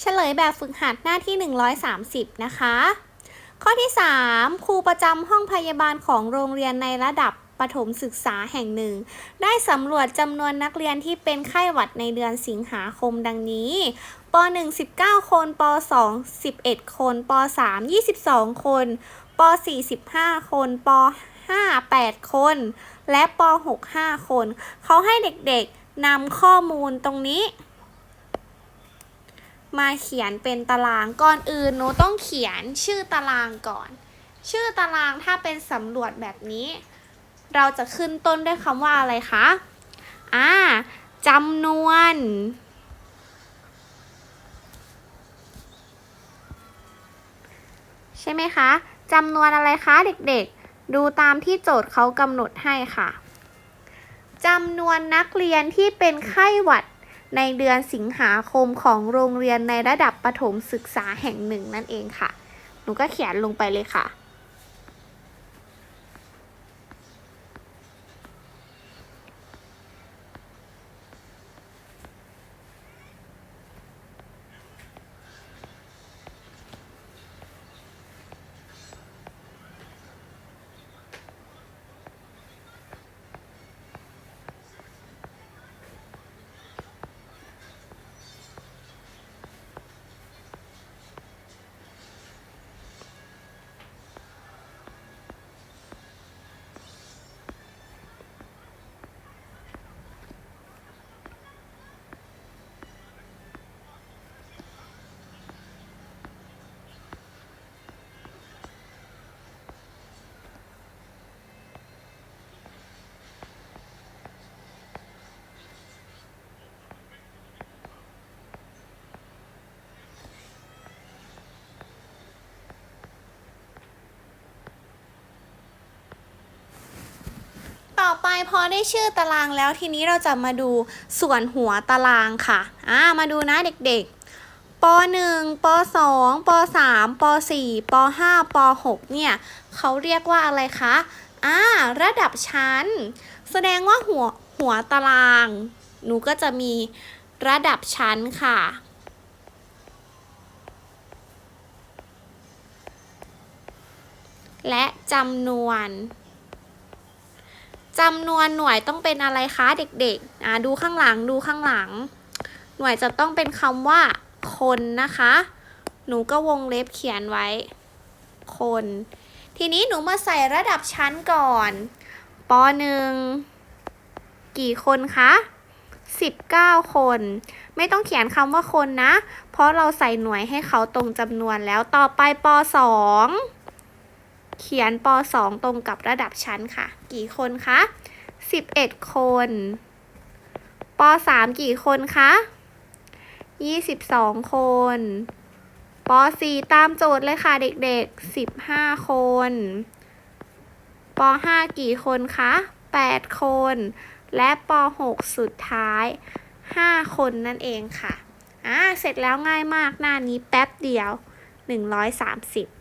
เฉลยแบบฝึกหัดหน้าที่ 130 นะคะ ข้อที่ 3 ครูประจำห้องพยาบาลของโรงเรียนในระดับประถมศึกษาแห่งหนึ่ง ได้สำรวจจำนวนนักเรียนที่เป็นไข้หวัดในเดือนสิงหาคมดังนี้ป .1 19 คนป .2 11 คนป .3 22 คนป .4 15 คนป .5 8 คน และป .6 5 คน เขาให้เด็กๆนำข้อมูลตรงนี้ มาเขียนเป็นตารางก่อนอื่นหนูต้องเขียนชื่อตารางก่อน ชื่อตารางถ้าเป็นสำรวจแบบนี้ เราจะขึ้นต้นด้วยคำว่าอะไรคะอ่าจำนวนใช่ไหมคะจำนวนอะไรคะเด็กๆ ดูตามที่โจทย์เขากำหนดให้ค่ะจำนวนนักเรียนที่เป็นไข้หวัด ในเดือนสิงหาคมของโรงเรียนในระดับประถมศึกษาแห่งหนึ่งนั่นเองค่ะ หนูก็เขียนลงไปเลยค่ะ อไปพอได้ชื่อตารางแล้วทีนี้เราจะมาดูส่วนหัวตารางค่ะอ่ามาดูนะเด็กๆป .1 ป .2 ป .3 ป .4 ป .5 ป .6 เนี่ยเขาเรียกว่าอะไรคะอ่าระดับชั้น แสดงว่าหัวหัวตาราง หนูก็จะมีระดับชั้นค่ะและจำนวน จำนวนหน่วยต้องเป็นอะไรคะเด็กๆอ่าดูข้างหลังดูข้างหลัง หน่วยจะต้องเป็นคำว่าคนนะคะ หนูก็วงเล็บเขียนไว้ คน ทีนี้หนูมาใส่ระดับชั้นก่อนปหนึ่งกี่คนคะ19 คน ไม่ต้องเขียนคำว่าคนนะ เพราะเราใส่หน่วยให้เขาตรงจำนวนแล้วต่อไปป 2 เขียนป .2 ตรงกับระดับชั้นค่ะ กี่คนคะ 11 คนป .3 กี่คนคะ 22 คนป .4 ตามโจทย์เลยค่ะเด็กๆ 15 คนป .5 กี่คนคะ 8 คน และป .6 สุดท้าย 5 คนนั่นเองค่ะ อ่า เสร็จแล้วง่ายมากหน้านี้แป๊บเดียว 130